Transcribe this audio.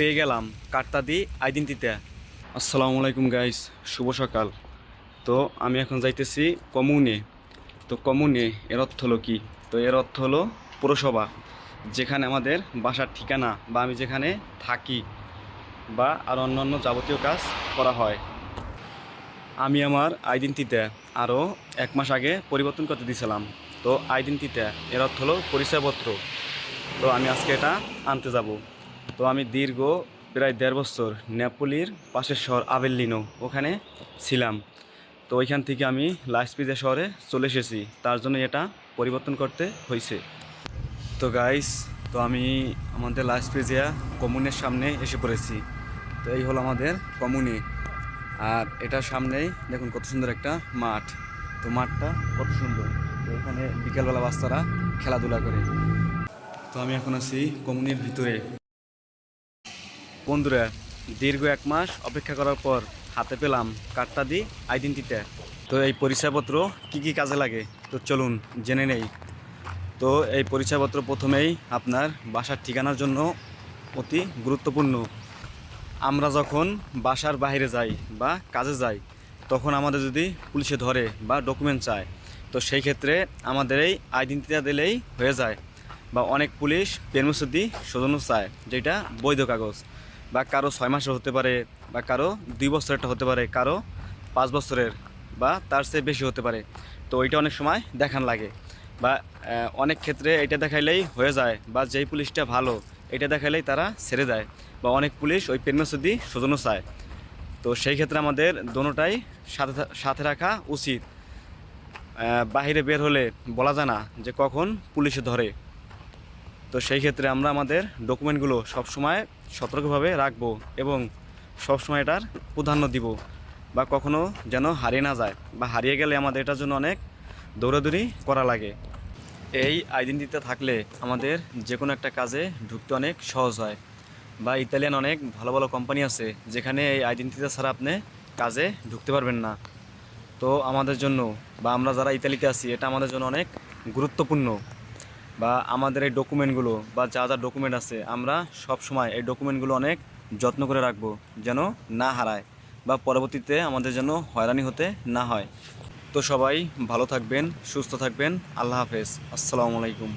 পেয়ে গেলাম কার্তা দি আইডেন্টিতে। আসসালামু আলাইকুম গাইস শুভ সকাল। তো আমি এখন যাইতেছি কমুনে। তো কমুনে, এর অর্থ হলো কি? তো এর অর্থ হলো পুরসভা, যেখানে আমাদের বাসার ঠিকানা বা আমি যেখানে থাকি বা আর অন্যান্য যাবতীয় কাজ করা হয়। আমি আমার আইডেন্টিতে আরও এক মাস আগে পরিবর্তন করতে দিয়েছিলাম তো আইডেন্টিতে, এর অর্থ হলো পরিচয়পত্র। তো আমি আজকে এটা আনতে যাব। তো আমি দীর্ঘ প্রায় দেড় বছর নেপোলির পাশের শহর আবেল্লিনো ওখানে ছিলাম। তো ওইখান থেকে আমি লাইসপিজা শহরে চলে এসেছি। তার জন্য এটা পরিবর্তন করতে হয়েছে। তো গাইস তো আমি আমাদের লাইসপিজিয়া কমুনের সামনে এসে পড়েছি। তো এই হলো আমাদের কমুনি। আর এটার সামনেই দেখুন কত সুন্দর একটা মাঠ। তো মাঠটা কত সুন্দর। তো এখানে বিকেলবেলা বাচ্চারা খেলাধুলা করে। তো আমি এখন আছি কমুনির ভিতরে। বন্ধুরা, দীর্ঘ এক মাস অপেক্ষা করার পর হাতে পেলাম কার্ডটা দিই আইডেন্টিটা তো এই পরিচয়পত্র কি কি কাজে লাগে? তো চলুন জেনে নেই। তো এই পরিচয়পত্র প্রথমেই আপনার বাসার ঠিকানার জন্য অতি গুরুত্বপূর্ণ। আমরা যখন বাসার বাইরে যাই বা কাজে যাই, তখন আমাদের যদি পুলিশে ধরে বা ডকুমেন্ট চায়, তো সেই ক্ষেত্রে আমাদের এই আইডেন্টিটা দিলেই হয়ে যায় বা অনেক পুলিশ পেরমিসুদ্দি সজনও চায়, যেটা বৈধ কাগজ। বা কারও ছয় মাসের হতে পারে বা কারও দুই বছরেরটা হতে পারে, কারও পাঁচ বছরের বা তার চেয়ে বেশি হতে পারে। তো ওইটা অনেক সময় দেখান লাগে বা অনেক ক্ষেত্রে এটা দেখাইলেই হয়ে যায় বা যেই পুলিশটা ভালো এটা দেখাইলেই তারা ছেড়ে দেয় বা অনেক পুলিশ ওই পেরমিসুদ্দি সজনও চায়। তো সেই ক্ষেত্রে আমাদের দোনোটাই সাথে সাথে রাখা উচিত। বাহিরে বের হলে বলা যায় না যে কখন পুলিশে ধরে। তো সেই ক্ষেত্রে আমরা আমাদের ডকুমেন্টগুলো সবসময় সতর্কভাবে রাখব এবং সবসময় এটার প্রাধান্য দিব বা কখনো যেন হারিয়ে না যায় বা হারিয়ে গেলে আমাদের এটার জন্য অনেক দৌড়াদৌড়ি করা লাগে। এই আইডেন্টিতে থাকলে আমাদের যে কোনো একটা কাজে ঢুকতে অনেক সহজ হয়। বা ইতালিয়ান অনেক ভালো ভালো কোম্পানি আছে যেখানে এই আইডেন্টিটি ছাড়া আপনি কাজে ঢুকতে পারবেন না। তো আমাদের জন্য বা আমরা যারা ইতালিতে আছি এটা আমাদের জন্য অনেক গুরুত্বপূর্ণ। বা আমাদের এই ডকুমেন্টগুলো বা যা যা ডকুমেন্ট আছে, আমরা সব সময় এই ডকুমেন্টগুলো অনেক যত্ন করে রাখব যেন না হারায় বা পরবর্তীতে আমাদের যেন হয়রানি হতে না হয়। তো সবাই ভালো থাকবেন, সুস্থ থাকবেন। আল্লাহ হাফেজ। আসসালামু আলাইকুম।